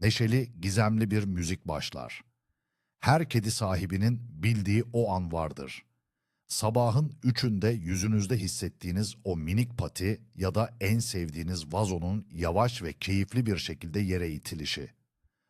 neşeli, gizemli bir müzik başlar. Her kedi sahibinin bildiği o an vardır. Sabahın üçünde yüzünüzde hissettiğiniz o minik pati ya da en sevdiğiniz vazonun yavaş ve keyifli bir şekilde yere itilişi.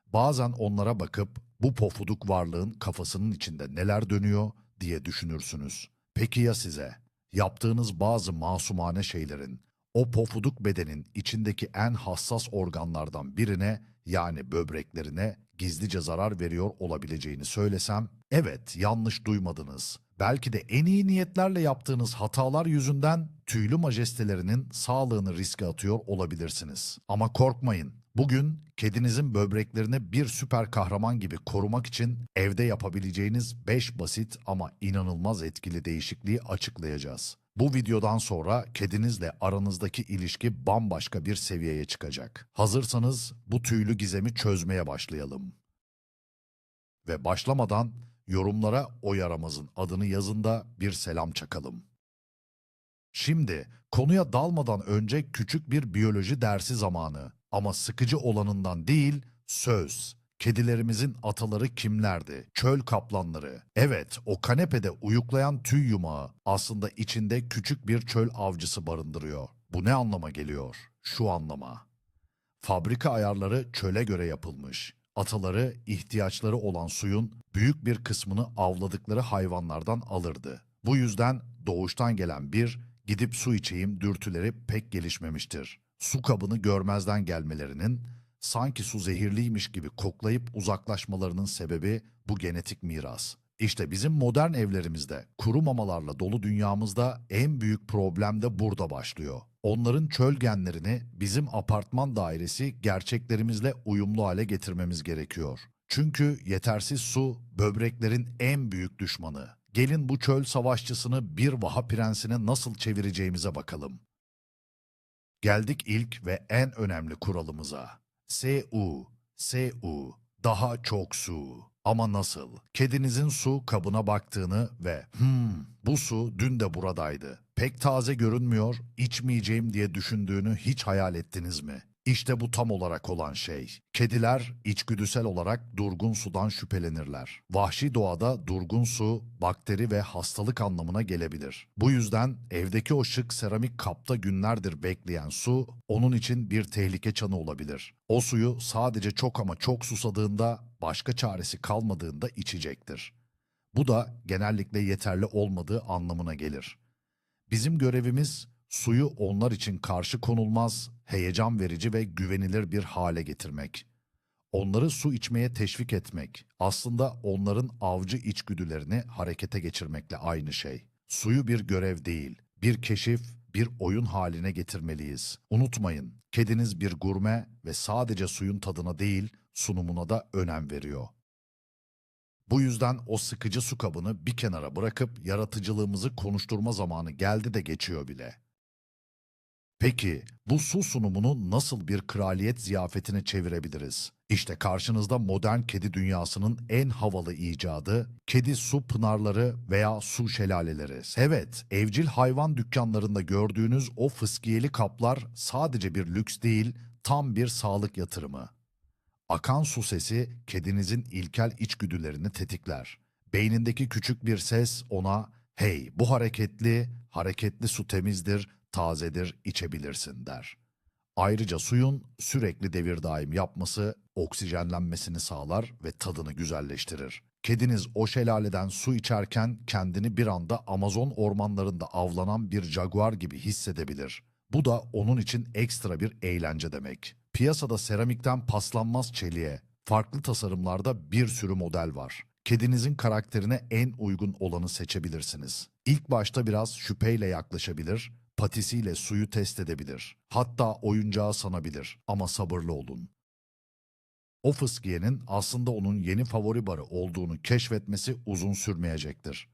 Bazen onlara bakıp bu pofuduk varlığın kafasının içinde neler dönüyor diye düşünürsünüz. Peki ya size? Yaptığınız bazı masumane şeylerin o pofuduk bedenin içindeki en hassas organlardan birine yani böbreklerine gizlice zarar veriyor olabileceğini söylesem, evet yanlış duymadınız. Belki de en iyi niyetlerle yaptığınız hatalar yüzünden tüylü majestelerinin sağlığını riske atıyor olabilirsiniz. Ama korkmayın. Bugün kedinizin böbreklerini bir süper kahraman gibi korumak için evde yapabileceğiniz 5 basit ama inanılmaz etkili değişikliği açıklayacağız. Bu videodan sonra kedinizle aranızdaki ilişki bambaşka bir seviyeye çıkacak. Hazırsanız bu tüylü gizemi çözmeye başlayalım. Ve başlamadan yorumlara o yaramazın adını yazın da bir selam çakalım. Şimdi konuya dalmadan önce küçük bir biyoloji dersi zamanı. Ama sıkıcı olanından değil, söz. Kedilerimizin ataları kimlerdi? Çöl kaplanları. Evet, o kanepede uyuklayan tüy yumağı aslında içinde küçük bir çöl avcısı barındırıyor. Bu ne anlama geliyor? Şu anlama. Fabrika ayarları çöle göre yapılmış. Ataları ihtiyaçları olan suyun büyük bir kısmını avladıkları hayvanlardan alırdı. Bu yüzden doğuştan gelen bir gidip su içeyim dürtüleri pek gelişmemiştir. Su kabını görmezden gelmelerinin sanki su zehirliymiş gibi koklayıp uzaklaşmalarının sebebi bu genetik miras. İşte bizim modern evlerimizde, kuru mamalarla dolu dünyamızda en büyük problem de burada başlıyor. Onların çöl genlerini bizim apartman dairesi gerçeklerimizle uyumlu hale getirmemiz gerekiyor. Çünkü yetersiz su böbreklerin en büyük düşmanı. Gelin bu çöl savaşçısını bir vaha prensine nasıl çevireceğimize bakalım. Geldik ilk ve en önemli kuralımıza. SU, SU, daha çok su. Ama nasıl? Kedinizin su kabına baktığını ve hmm bu su dün de buradaydı. Pek taze görünmüyor, içmeyeceğim diye düşündüğünü hiç hayal ettiniz mi? İşte bu tam olarak olan şey. Kediler içgüdüsel olarak durgun sudan şüphelenirler. Vahşi doğada durgun su, bakteri ve hastalık anlamına gelebilir. Bu yüzden evdeki o şık seramik kapta günlerdir bekleyen su onun için bir tehlike çanı olabilir. O suyu sadece çok ama çok susadığında, başka çaresi kalmadığında içecektir. Bu da genellikle yeterli olmadığı anlamına gelir. Bizim görevimiz suyu onlar için karşı konulmaz, heyecan verici ve güvenilir bir hale getirmek. Onları su içmeye teşvik etmek aslında onların avcı içgüdülerini harekete geçirmekle aynı şey. Suyu bir görev değil, bir keşif, bir oyun haline getirmeliyiz. Unutmayın, kediniz bir gurme ve sadece suyun tadına değil, sunumuna da önem veriyor. Bu yüzden o sıkıcı su kabını bir kenara bırakıp yaratıcılığımızı konuşturma zamanı geldi de geçiyor bile. Peki bu su sunumunu nasıl bir kraliyet ziyafetine çevirebiliriz? İşte karşınızda modern kedi dünyasının en havalı icadı kedi su pınarları veya su şelaleleri. Evet, evcil hayvan dükkanlarında gördüğünüz o fıskiyeli kaplar sadece bir lüks değil, tam bir sağlık yatırımı. Akan su sesi kedinizin ilkel içgüdülerini tetikler. Beynindeki küçük bir ses ona "Hey, bu hareketli, hareketli su temizdir, tazedir, içebilirsin." der. Ayrıca suyun sürekli devir daim yapması oksijenlenmesini sağlar ve tadını güzelleştirir. Kediniz o şelaleden su içerken kendini bir anda Amazon ormanlarında avlanan bir jaguar gibi hissedebilir. Bu da onun için ekstra bir eğlence demek. Piyasada seramikten paslanmaz çeliğe, farklı tasarımlarda bir sürü model var. Kedinizin karakterine en uygun olanı seçebilirsiniz. İlk başta biraz şüpheyle yaklaşabilir, patisiyle suyu test edebilir. Hatta oyuncağı sanabilir ama sabırlı olun. O fıskiyenin aslında onun yeni favori barı olduğunu keşfetmesi uzun sürmeyecektir.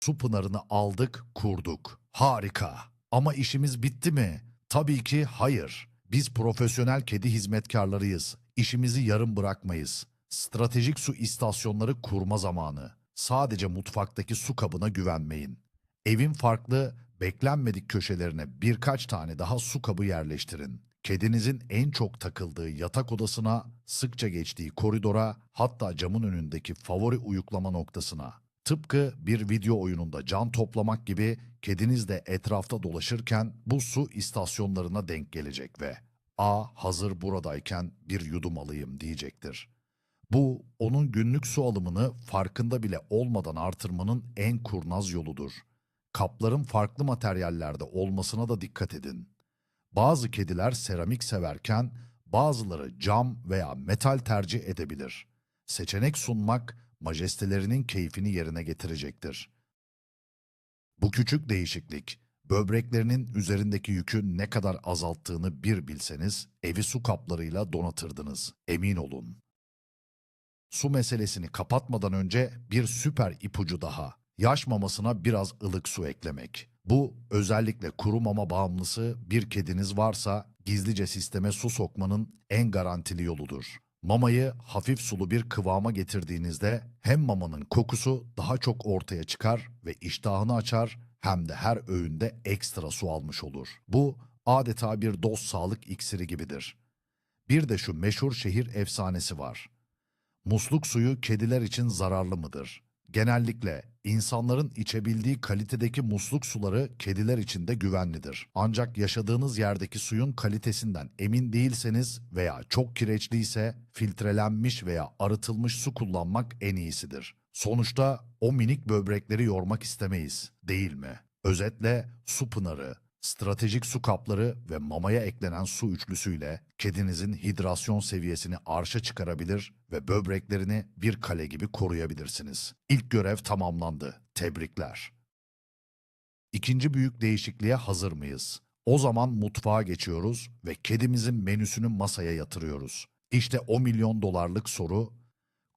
Su pınarını aldık, kurduk. Harika. Ama işimiz bitti mi? Tabii ki hayır. Biz profesyonel kedi hizmetkarlarıyız. İşimizi yarım bırakmayız. Stratejik su istasyonları kurma zamanı. Sadece mutfaktaki su kabına güvenmeyin. Evin farklı, beklenmedik köşelerine birkaç tane daha su kabı yerleştirin. kedinizin en çok takıldığı yatak odasına, sıkça geçtiği koridora, hatta camın önündeki favori uyuklama noktasına. Tıpkı bir video oyununda can toplamak gibi kediniz de etrafta dolaşırken bu su istasyonlarına denk gelecek ve "A hazır buradayken bir yudum alayım." diyecektir. Bu onun günlük su alımını farkında bile olmadan artırmanın en kurnaz yoludur. Kapların farklı materyallerde olmasına da dikkat edin. Bazı kediler seramik severken bazıları cam veya metal tercih edebilir. Seçenek sunmak majestelerinin keyfini yerine getirecektir. Bu küçük değişiklik böbreklerinin üzerindeki yükü ne kadar azalttığını bir bilseniz evi su kaplarıyla donatırdınız. Emin olun. Su meselesini kapatmadan önce bir süper ipucu daha. Yaş mamasına biraz ılık su eklemek. Bu özellikle kuru mama bağımlısı bir kediniz varsa gizlice sisteme su sokmanın en garantili yoludur. Mamayı hafif sulu bir kıvama getirdiğinizde hem mamanın kokusu daha çok ortaya çıkar ve iştahını açar hem de her öğünde ekstra su almış olur. Bu adeta bir dost sağlık iksiri gibidir. Bir de şu meşhur şehir efsanesi var. Musluk suyu kediler için zararlı mıdır? Genellikle insanların içebildiği kalitedeki musluk suları kediler için de güvenlidir. Ancak yaşadığınız yerdeki suyun kalitesinden emin değilseniz veya çok kireçliyse filtrelenmiş veya arıtılmış su kullanmak en iyisidir. Sonuçta o minik böbrekleri yormak istemeyiz, değil mi? Özetle su pınarı, stratejik su kapları ve mamaya eklenen su üçlüsüyle kedinizin hidrasyon seviyesini arşa çıkarabilir ve böbreklerini bir kale gibi koruyabilirsiniz. İlk görev tamamlandı. Tebrikler. İkinci büyük değişikliğe hazır mıyız? O zaman mutfağa geçiyoruz ve kedimizin menüsünü masaya yatırıyoruz. İşte o milyon dolarlık soru,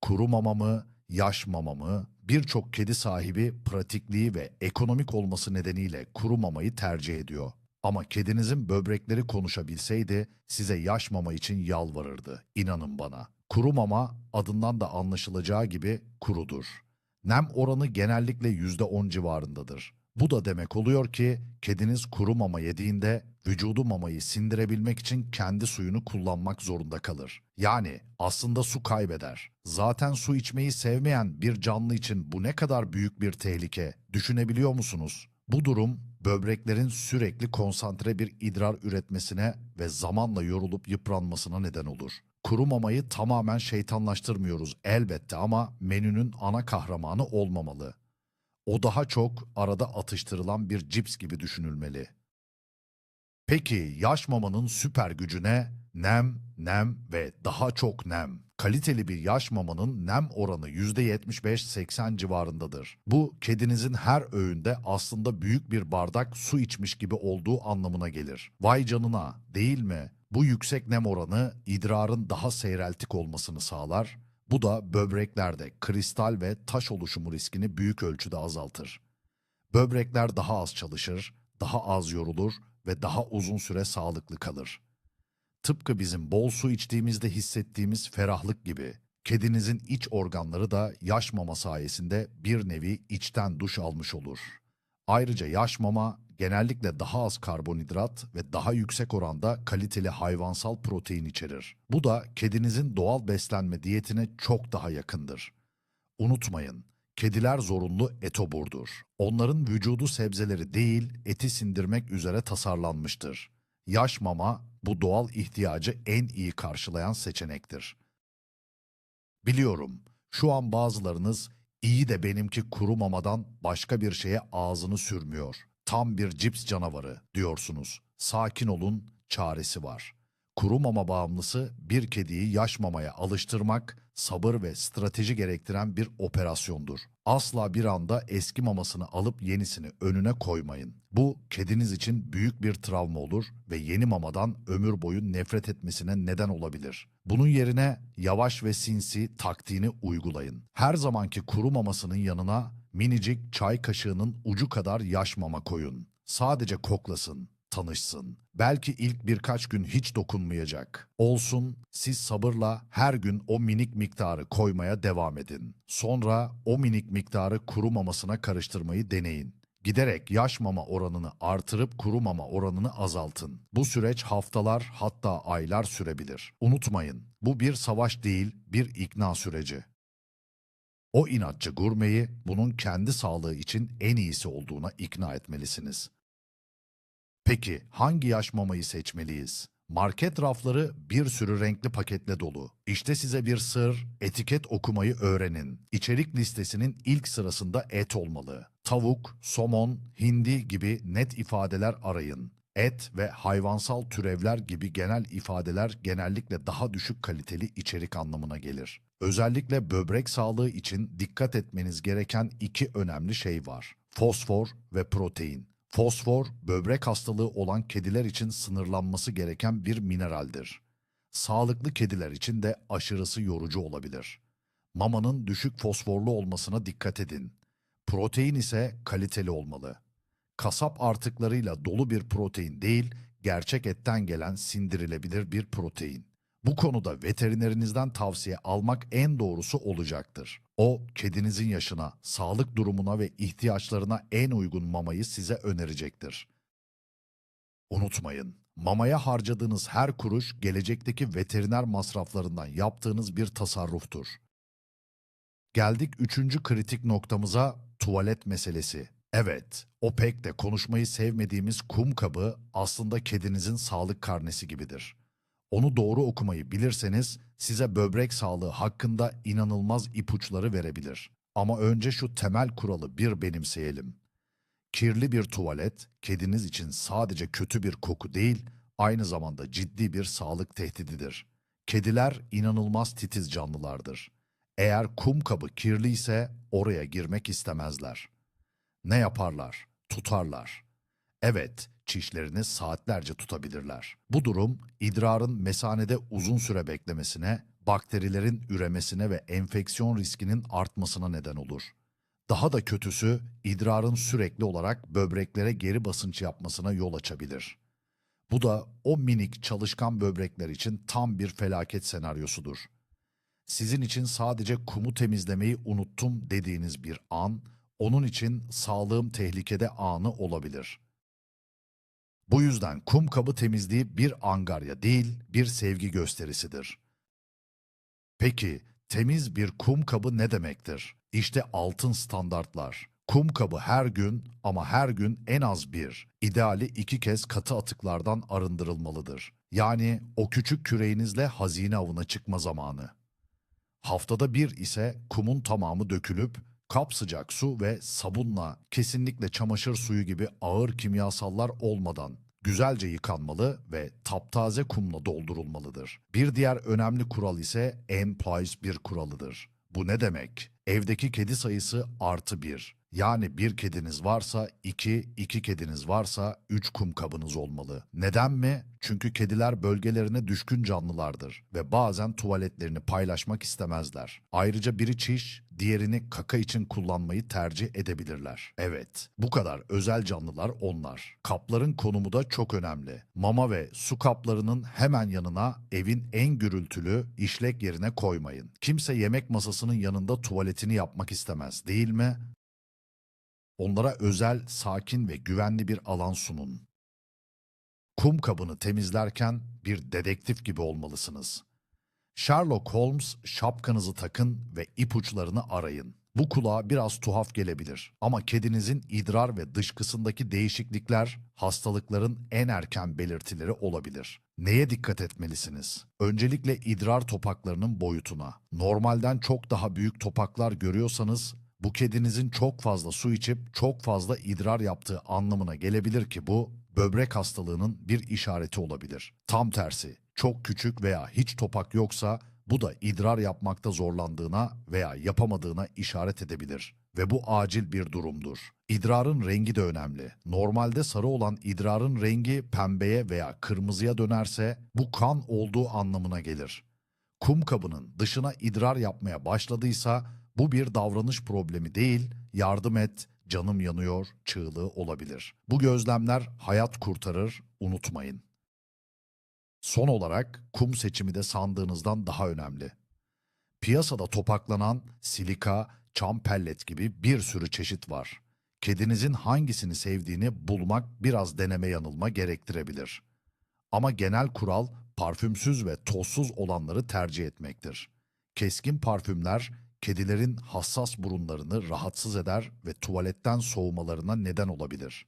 kuru mama mı, yaş mama mı? Birçok kedi sahibi pratikliği ve ekonomik olması nedeniyle kuru mamayı tercih ediyor. Ama kedinizin böbrekleri konuşabilseydi size yaş mama için yalvarırdı. İnanın bana. Kuru mama adından da anlaşılacağı gibi kurudur. Nem oranı genellikle %10 civarındadır. Bu da demek oluyor ki kediniz kuru mama yediğinde vücudu mamayı sindirebilmek için kendi suyunu kullanmak zorunda kalır. Yani aslında su kaybeder. Zaten su içmeyi sevmeyen bir canlı için bu ne kadar büyük bir tehlike düşünebiliyor musunuz? Bu durum böbreklerin sürekli konsantre bir idrar üretmesine ve zamanla yorulup yıpranmasına neden olur. Kuru mamayı tamamen şeytanlaştırmıyoruz elbette ama menünün ana kahramanı olmamalı. O daha çok arada atıştırılan bir cips gibi düşünülmeli. Peki yaş mamanın süper gücüne nem, nem ve daha çok nem. Kaliteli bir yaş mamanın nem oranı %75-80 civarındadır. Bu kedinizin her öğünde aslında büyük bir bardak su içmiş gibi olduğu anlamına gelir. Vay canına değil mi? Bu yüksek nem oranı idrarın daha seyreltik olmasını sağlar. Bu da böbreklerde kristal ve taş oluşumu riskini büyük ölçüde azaltır. Böbrekler daha az çalışır, daha az yorulur ve daha uzun süre sağlıklı kalır. Tıpkı bizim bol su içtiğimizde hissettiğimiz ferahlık gibi, kedinizin iç organları da yaş mama sayesinde bir nevi içten duş almış olur. Ayrıca yaş mama genellikle daha az karbonhidrat ve daha yüksek oranda kaliteli hayvansal protein içerir. Bu da kedinizin doğal beslenme diyetine çok daha yakındır. Unutmayın, kediler zorunlu etoburdur. Onların vücudu sebzeleri değil, eti sindirmek üzere tasarlanmıştır. Yaş mama bu doğal ihtiyacı en iyi karşılayan seçenektir. Biliyorum, şu an bazılarınız iyi de benimki kuru mamadan başka bir şeye ağzını sürmüyor. Tam bir cips canavarı diyorsunuz. Sakin olun, çaresi var. Kuru mama bağımlısı bir kediyi yaş mamaya alıştırmak sabır ve strateji gerektiren bir operasyondur. Asla bir anda eski mamasını alıp yenisini önüne koymayın. Bu kediniz için büyük bir travma olur ve yeni mamadan ömür boyu nefret etmesine neden olabilir. Bunun yerine yavaş ve sinsi taktiğini uygulayın. Her zamanki kuru mamasının yanına minicik çay kaşığının ucu kadar yaş mama koyun. Sadece koklasın, tanışsın. Belki ilk birkaç gün hiç dokunmayacak. Olsun, siz sabırla her gün o minik miktarı koymaya devam edin. Sonra o minik miktarı kuru mamasına karıştırmayı deneyin. Giderek yaş mama oranını artırıp kuru mama oranını azaltın. Bu süreç haftalar hatta aylar sürebilir. Unutmayın, bu bir savaş değil, bir ikna süreci. O inatçı gurmeyi bunun kendi sağlığı için en iyisi olduğuna ikna etmelisiniz. Peki hangi yaş mamayı seçmeliyiz? Market rafları bir sürü renkli paketle dolu. İşte size bir sır, etiket okumayı öğrenin. İçerik listesinin ilk sırasında et olmalı. Tavuk, somon, hindi gibi net ifadeler arayın. Et ve hayvansal türevler gibi genel ifadeler genellikle daha düşük kaliteli içerik anlamına gelir. Özellikle böbrek sağlığı için dikkat etmeniz gereken iki önemli şey var. Fosfor ve protein. Fosfor, böbrek hastalığı olan kediler için sınırlanması gereken bir mineraldir. Sağlıklı kediler için de aşırısı yorucu olabilir. Mamanın düşük fosforlu olmasına dikkat edin. Protein ise kaliteli olmalı. Kasap artıklarıyla dolu bir protein değil, gerçek etten gelen sindirilebilir bir protein. Bu konuda veterinerinizden tavsiye almak en doğrusu olacaktır. O, kedinizin yaşına, sağlık durumuna ve ihtiyaçlarına en uygun mamayı size önerecektir. Unutmayın, mamaya harcadığınız her kuruş gelecekteki veteriner masraflarından yaptığınız bir tasarruftur. Geldik üçüncü kritik noktamıza tuvalet meselesi. Evet, o pek de konuşmayı sevmediğimiz kum kabı aslında kedinizin sağlık karnesi gibidir. Onu doğru okumayı bilirseniz size böbrek sağlığı hakkında inanılmaz ipuçları verebilir. Ama önce şu temel kuralı bir benimseyelim. Kirli bir tuvalet kediniz için sadece kötü bir koku değil, aynı zamanda ciddi bir sağlık tehdididir. Kediler inanılmaz titiz canlılardır. Eğer kum kabı kirliyse oraya girmek istemezler. Ne yaparlar? Tutarlar. Evet, çişlerini saatlerce tutabilirler. Bu durum idrarın mesanede uzun süre beklemesine, bakterilerin üremesine ve enfeksiyon riskinin artmasına neden olur. Daha da kötüsü idrarın sürekli olarak böbreklere geri basınç yapmasına yol açabilir. Bu da o minik çalışkan böbrekler için tam bir felaket senaryosudur. Sizin için sadece kumu temizlemeyi unuttum dediğiniz bir an, onun için sağlığım tehlikede anı olabilir.'' Bu yüzden kum kabı temizliği bir angarya değil, bir sevgi gösterisidir. Peki, temiz bir kum kabı ne demektir? İşte altın standartlar. Kum kabı her gün ama her gün en az bir, ideali iki kez katı atıklardan arındırılmalıdır. Yani o küçük küreğinizle hazine avına çıkma zamanı. Haftada bir ise kumun tamamı dökülüp kap sıcak su ve sabunla kesinlikle çamaşır suyu gibi ağır kimyasallar olmadan güzelce yıkanmalı ve taptaze kumla doldurulmalıdır. Bir diğer önemli kural ise en bir kuralıdır. Bu ne demek? Evdeki kedi sayısı artı bir. Yani bir kediniz varsa iki, iki kediniz varsa üç kum kabınız olmalı. Neden mi? Çünkü kediler bölgelerine düşkün canlılardır ve bazen tuvaletlerini paylaşmak istemezler. Ayrıca biri çiş, diğerini kaka için kullanmayı tercih edebilirler. Evet, bu kadar özel canlılar onlar. Kapların konumu da çok önemli. Mama ve su kaplarının hemen yanına evin en gürültülü işlek yerine koymayın. Kimse yemek masasının yanında tuvaletini yapmak istemez, değil mi? Onlara özel, sakin ve güvenli bir alan sunun. Kum kabını temizlerken bir dedektif gibi olmalısınız. Sherlock Holmes şapkanızı takın ve ipuçlarını arayın. Bu kulağa biraz tuhaf gelebilir ama kedinizin idrar ve dışkısındaki değişiklikler hastalıkların en erken belirtileri olabilir. Neye dikkat etmelisiniz? Öncelikle idrar topaklarının boyutuna. Normalden çok daha büyük topaklar görüyorsanız bu kedinizin çok fazla su içip çok fazla idrar yaptığı anlamına gelebilir ki bu böbrek hastalığının bir işareti olabilir. Tam tersi, çok küçük veya hiç topak yoksa bu da idrar yapmakta zorlandığına veya yapamadığına işaret edebilir ve bu acil bir durumdur. İdrarın rengi de önemli. Normalde sarı olan idrarın rengi pembeye veya kırmızıya dönerse bu kan olduğu anlamına gelir. Kum kabının dışına idrar yapmaya başladıysa bu bir davranış problemi değil, yardım et, canım yanıyor çığlığı olabilir. Bu gözlemler hayat kurtarır, unutmayın. Son olarak kum seçimi de sandığınızdan daha önemli. Piyasada topaklanan silika, çam pellet gibi bir sürü çeşit var. kedinizin hangisini sevdiğini bulmak biraz deneme yanılma gerektirebilir. Ama genel kural parfümsüz ve tozsuz olanları tercih etmektir. Keskin parfümler kedilerin hassas burunlarını rahatsız eder ve tuvaletten soğumalarına neden olabilir.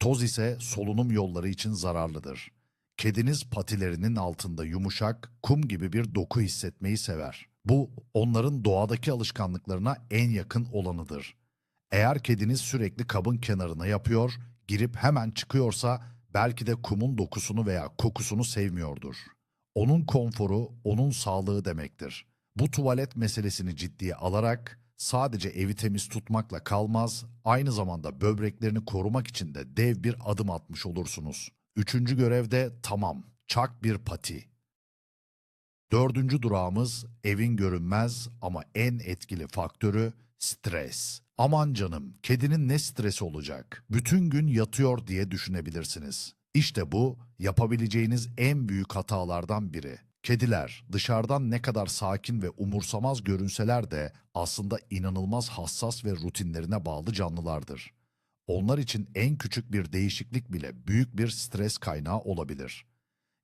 Toz ise solunum yolları için zararlıdır. Kediniz patilerinin altında yumuşak, kum gibi bir doku hissetmeyi sever. Bu onların doğadaki alışkanlıklarına en yakın olanıdır. Eğer kediniz sürekli kabın kenarına yapıyor, girip hemen çıkıyorsa belki de kumun dokusunu veya kokusunu sevmiyordur. Onun konforu, onun sağlığı demektir. Bu tuvalet meselesini ciddiye alarak sadece evi temiz tutmakla kalmaz, aynı zamanda böbreklerini korumak için de dev bir adım atmış olursunuz. Üçüncü görevde tamam, çak bir pati. Dördüncü durağımız evin görünmez ama en etkili faktörü stres. Aman canım, kedinin ne stresi olacak? Bütün gün yatıyor diye düşünebilirsiniz. İşte bu yapabileceğiniz en büyük hatalardan biri. Kediler dışarıdan ne kadar sakin ve umursamaz görünseler de aslında inanılmaz hassas ve rutinlerine bağlı canlılardır. Onlar için en küçük bir değişiklik bile büyük bir stres kaynağı olabilir.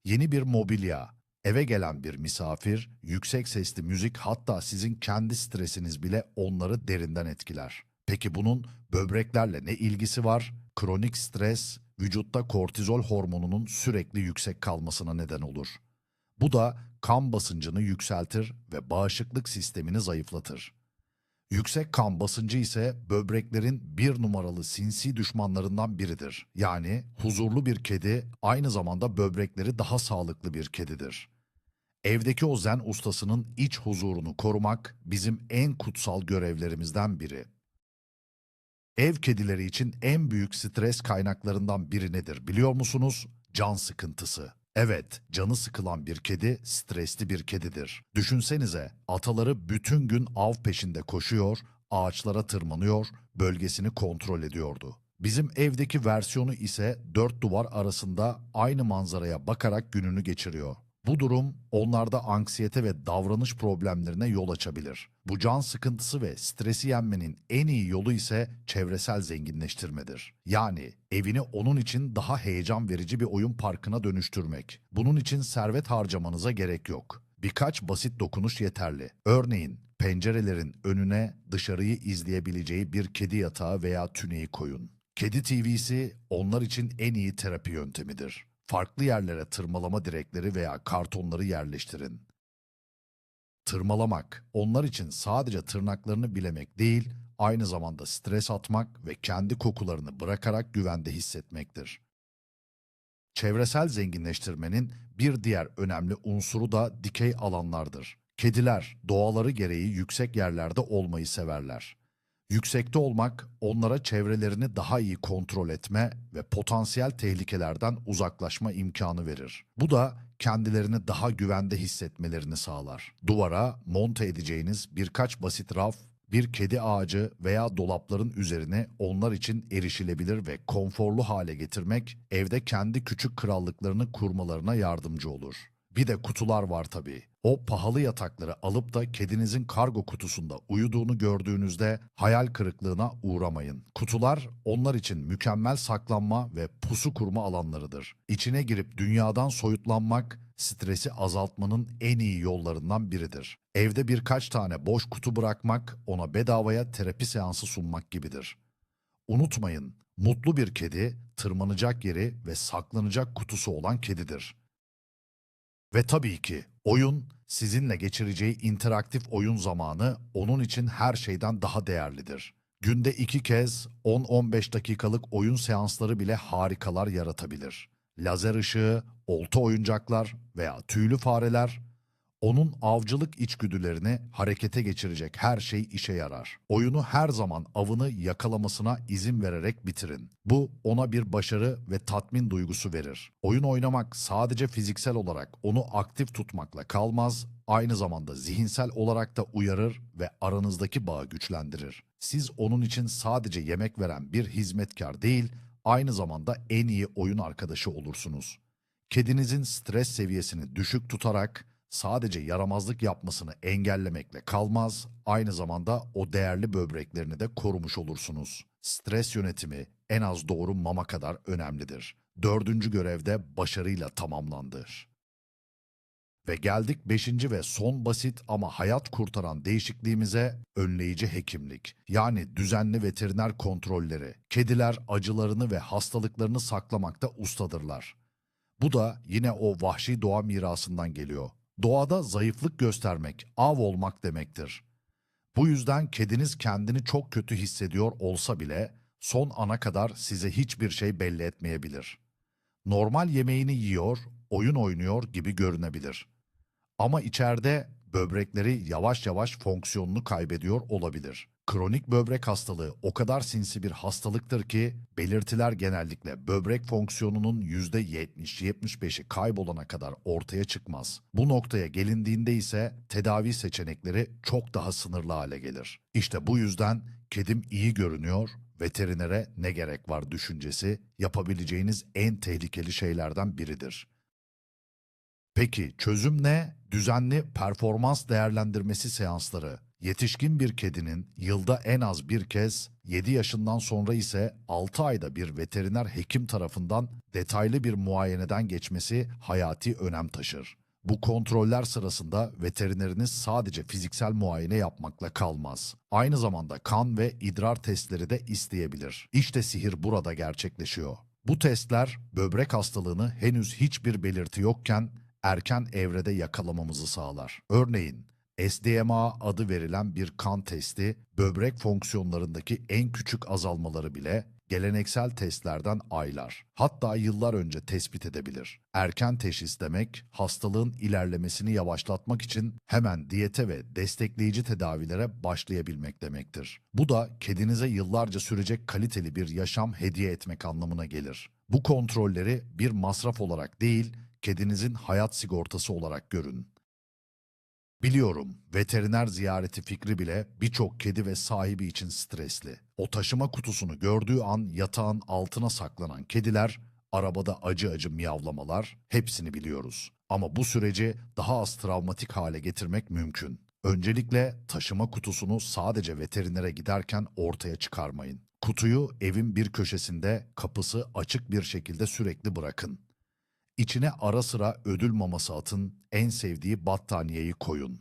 Yeni bir mobilya, eve gelen bir misafir, yüksek sesli müzik hatta sizin kendi stresiniz bile onları derinden etkiler. Peki bunun böbreklerle ne ilgisi var? Kronik stres, vücutta kortizol hormonunun sürekli yüksek kalmasına neden olur. Bu da kan basıncını yükseltir ve bağışıklık sistemini zayıflatır. Yüksek kan basıncı ise böbreklerin bir numaralı sinsi düşmanlarından biridir. Yani huzurlu bir kedi aynı zamanda böbrekleri daha sağlıklı bir kedidir. Evdeki o zen ustasının iç huzurunu korumak bizim en kutsal görevlerimizden biri. Ev kedileri için en büyük stres kaynaklarından biri nedir biliyor musunuz? Can sıkıntısı. Evet, canı sıkılan bir kedi stresli bir kedidir. Düşünsenize, ataları bütün gün av peşinde koşuyor, ağaçlara tırmanıyor, bölgesini kontrol ediyordu. Bizim evdeki versiyonu ise dört duvar arasında aynı manzaraya bakarak gününü geçiriyor. Bu durum onlarda anksiyete ve davranış problemlerine yol açabilir. Bu can sıkıntısı ve stresi yenmenin en iyi yolu ise çevresel zenginleştirmedir. Yani evini onun için daha heyecan verici bir oyun parkına dönüştürmek. Bunun için servet harcamanıza gerek yok. Birkaç basit dokunuş yeterli. Örneğin pencerelerin önüne dışarıyı izleyebileceği bir kedi yatağı veya tüneyi koyun. Kedi TV'si onlar için en iyi terapi yöntemidir. Farklı yerlere tırmalama direkleri veya kartonları yerleştirin. Tırmalamak, onlar için sadece tırnaklarını bilemek değil, aynı zamanda stres atmak ve kendi kokularını bırakarak güvende hissetmektir. Çevresel zenginleştirmenin bir diğer önemli unsuru da dikey alanlardır. Kediler doğaları gereği yüksek yerlerde olmayı severler. Yüksekte olmak onlara çevrelerini daha iyi kontrol etme ve potansiyel tehlikelerden uzaklaşma imkanı verir. Bu da kendilerini daha güvende hissetmelerini sağlar. Duvara monte edeceğiniz birkaç basit raf, bir kedi ağacı veya dolapların üzerine onlar için erişilebilir ve konforlu hale getirmek evde kendi küçük krallıklarını kurmalarına yardımcı olur. Bir de kutular var tabii. O pahalı yatakları alıp da kedinizin kargo kutusunda uyuduğunu gördüğünüzde hayal kırıklığına uğramayın. Kutular onlar için mükemmel saklanma ve pusu kurma alanlarıdır. İçine girip dünyadan soyutlanmak, stresi azaltmanın en iyi yollarından biridir. Evde birkaç tane boş kutu bırakmak ona bedavaya terapi seansı sunmak gibidir. Unutmayın, mutlu bir kedi tırmanacak yeri ve saklanacak kutusu olan kedidir. Ve tabii ki oyun sizinle geçireceği interaktif oyun zamanı onun için her şeyden daha değerlidir. Günde iki kez 10-15 dakikalık oyun seansları bile harikalar yaratabilir. Lazer ışığı, olta oyuncaklar veya tüylü fareler onun avcılık içgüdülerini harekete geçirecek her şey işe yarar. Oyunu her zaman avını yakalamasına izin vererek bitirin. Bu ona bir başarı ve tatmin duygusu verir. Oyun oynamak sadece fiziksel olarak onu aktif tutmakla kalmaz, aynı zamanda zihinsel olarak da uyarır ve aranızdaki bağı güçlendirir. Siz onun için sadece yemek veren bir hizmetkar değil, aynı zamanda en iyi oyun arkadaşı olursunuz. Kedinizin stres seviyesini düşük tutarak sadece yaramazlık yapmasını engellemekle kalmaz, aynı zamanda o değerli böbreklerini de korumuş olursunuz. stres yönetimi en az doğru mama kadar önemlidir. Dördüncü görevde başarıyla tamamlandır. Ve geldik beşinci ve son basit ama hayat kurtaran değişikliğimize önleyici hekimlik. Yani düzenli veteriner kontrolleri. Kediler acılarını ve hastalıklarını saklamakta ustadırlar. Bu da yine o vahşi doğa mirasından geliyor. Doğada zayıflık göstermek, av olmak demektir. Bu yüzden kediniz kendini çok kötü hissediyor olsa bile son ana kadar size hiçbir şey belli etmeyebilir. Normal yemeğini yiyor, oyun oynuyor gibi görünebilir. Ama içeride böbrekleri yavaş yavaş fonksiyonunu kaybediyor olabilir. Kronik böbrek hastalığı o kadar sinsi bir hastalıktır ki belirtiler genellikle böbrek fonksiyonunun %70-75'i kaybolana kadar ortaya çıkmaz. Bu noktaya gelindiğinde ise tedavi seçenekleri çok daha sınırlı hale gelir. İşte bu yüzden kedim iyi görünüyor, veterinere ne gerek var düşüncesi yapabileceğiniz en tehlikeli şeylerden biridir. Peki çözüm ne? Düzenli performans değerlendirmesi seansları. Yetişkin bir kedinin yılda en az bir kez, 7 yaşından sonra ise 6 ayda bir veteriner hekim tarafından detaylı bir muayeneden geçmesi hayati önem taşır. Bu kontroller sırasında veterineriniz sadece fiziksel muayene yapmakla kalmaz. Aynı zamanda kan ve idrar testleri de isteyebilir. İşte sihir burada gerçekleşiyor. Bu testler böbrek hastalığını henüz hiçbir belirti yokken erken evrede yakalamamızı sağlar. Örneğin SDMA adı verilen bir kan testi böbrek fonksiyonlarındaki en küçük azalmaları bile geleneksel testlerden aylar, hatta yıllar önce tespit edebilir. Erken teşhis demek, hastalığın ilerlemesini yavaşlatmak için hemen diyete ve destekleyici tedavilere başlayabilmek demektir. Bu da kedinize yıllarca sürecek kaliteli bir yaşam hediye etmek anlamına gelir. Bu kontrolleri bir masraf olarak değil, kedinizin hayat sigortası olarak görün. Biliyorum, veteriner ziyareti fikri bile birçok kedi ve sahibi için stresli. O taşıma kutusunu gördüğü an yatağın altına saklanan kediler, arabada acı acı miyavlamalar, hepsini biliyoruz. Ama bu süreci daha az travmatik hale getirmek mümkün. Öncelikle taşıma kutusunu sadece veterinere giderken ortaya çıkarmayın. Kutuyu evin bir köşesinde kapısı açık bir şekilde sürekli bırakın. İçine ara sıra ödül maması atın, en sevdiği battaniyeyi koyun.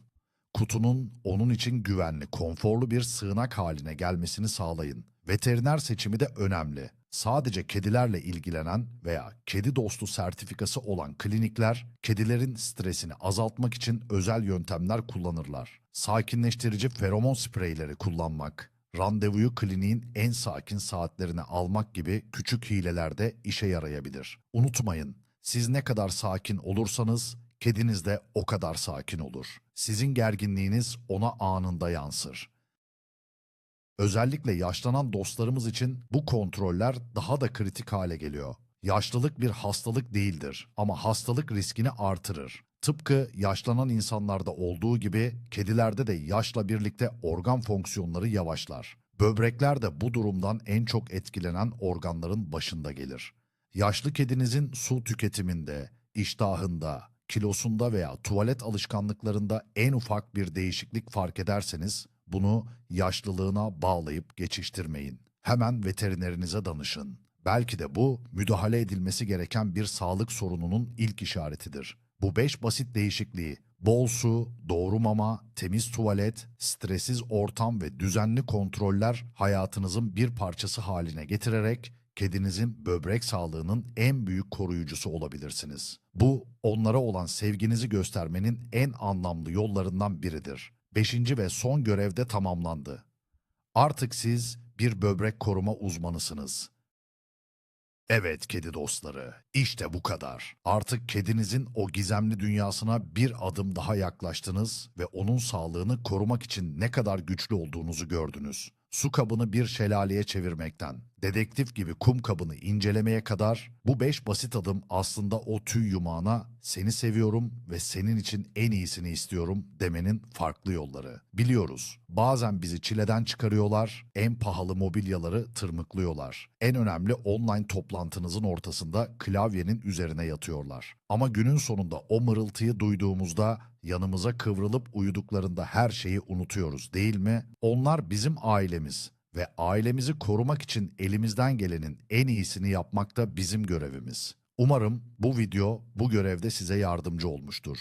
Kutunun onun için güvenli, konforlu bir sığınak haline gelmesini sağlayın. Veteriner seçimi de önemli. Sadece kedilerle ilgilenen veya kedi dostu sertifikası olan klinikler, kedilerin stresini azaltmak için özel yöntemler kullanırlar. Sakinleştirici feromon spreyleri kullanmak, randevuyu kliniğin en sakin saatlerine almak gibi küçük hileler de işe yarayabilir. Unutmayın, siz ne kadar sakin olursanız kediniz de o kadar sakin olur. Sizin gerginliğiniz ona anında yansır. Özellikle yaşlanan dostlarımız için bu kontroller daha da kritik hale geliyor. Yaşlılık bir hastalık değildir ama hastalık riskini artırır. Tıpkı yaşlanan insanlarda olduğu gibi kedilerde de yaşla birlikte organ fonksiyonları yavaşlar. Böbrekler de bu durumdan en çok etkilenen organların başında gelir. Yaşlı kedinizin su tüketiminde, iştahında, kilosunda veya tuvalet alışkanlıklarında en ufak bir değişiklik fark ederseniz bunu yaşlılığına bağlayıp geçiştirmeyin. Hemen veterinerinize danışın. Belki de bu müdahale edilmesi gereken bir sağlık sorununun ilk işaretidir. Bu beş basit değişikliği bol su, doğru mama, temiz tuvalet, stressiz ortam ve düzenli kontroller hayatınızın bir parçası haline getirerek kedinizin böbrek sağlığının en büyük koruyucusu olabilirsiniz. Bu onlara olan sevginizi göstermenin en anlamlı yollarından biridir. Beşinci ve son görevde tamamlandı. Artık siz bir böbrek koruma uzmanısınız. Evet kedi dostları, işte bu kadar. Artık kedinizin o gizemli dünyasına bir adım daha yaklaştınız ve onun sağlığını korumak için ne kadar güçlü olduğunuzu gördünüz. Su kabını bir şelaleye çevirmekten, dedektif gibi kum kabını incelemeye kadar bu beş basit adım aslında o tüy yumağına seni seviyorum ve senin için en iyisini istiyorum demenin farklı yolları. Biliyoruz bazen bizi çileden çıkarıyorlar, en pahalı mobilyaları tırmıklıyorlar. En önemli online toplantınızın ortasında klavyenin üzerine yatıyorlar. Ama günün sonunda o mırıltıyı duyduğumuzda yanımıza kıvrılıp uyuduklarında her şeyi unutuyoruz değil mi? Onlar bizim ailemiz ve ailemizi korumak için elimizden gelenin en iyisini yapmak da bizim görevimiz. Umarım bu video bu görevde size yardımcı olmuştur.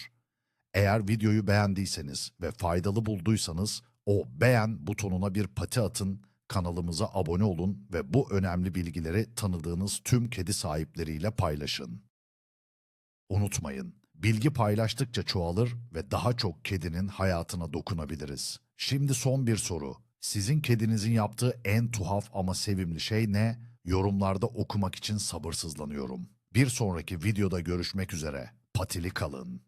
Eğer videoyu beğendiyseniz ve faydalı bulduysanız o beğen butonuna bir pati atın, kanalımıza abone olun ve bu önemli bilgileri tanıdığınız tüm kedi sahipleriyle paylaşın. Unutmayın, bilgi paylaştıkça çoğalır ve daha çok kedinin hayatına dokunabiliriz. Şimdi son bir soru. Sizin kedinizin yaptığı en tuhaf ama sevimli şey ne? Yorumlarda okumak için sabırsızlanıyorum. Bir sonraki videoda görüşmek üzere. Patili kalın.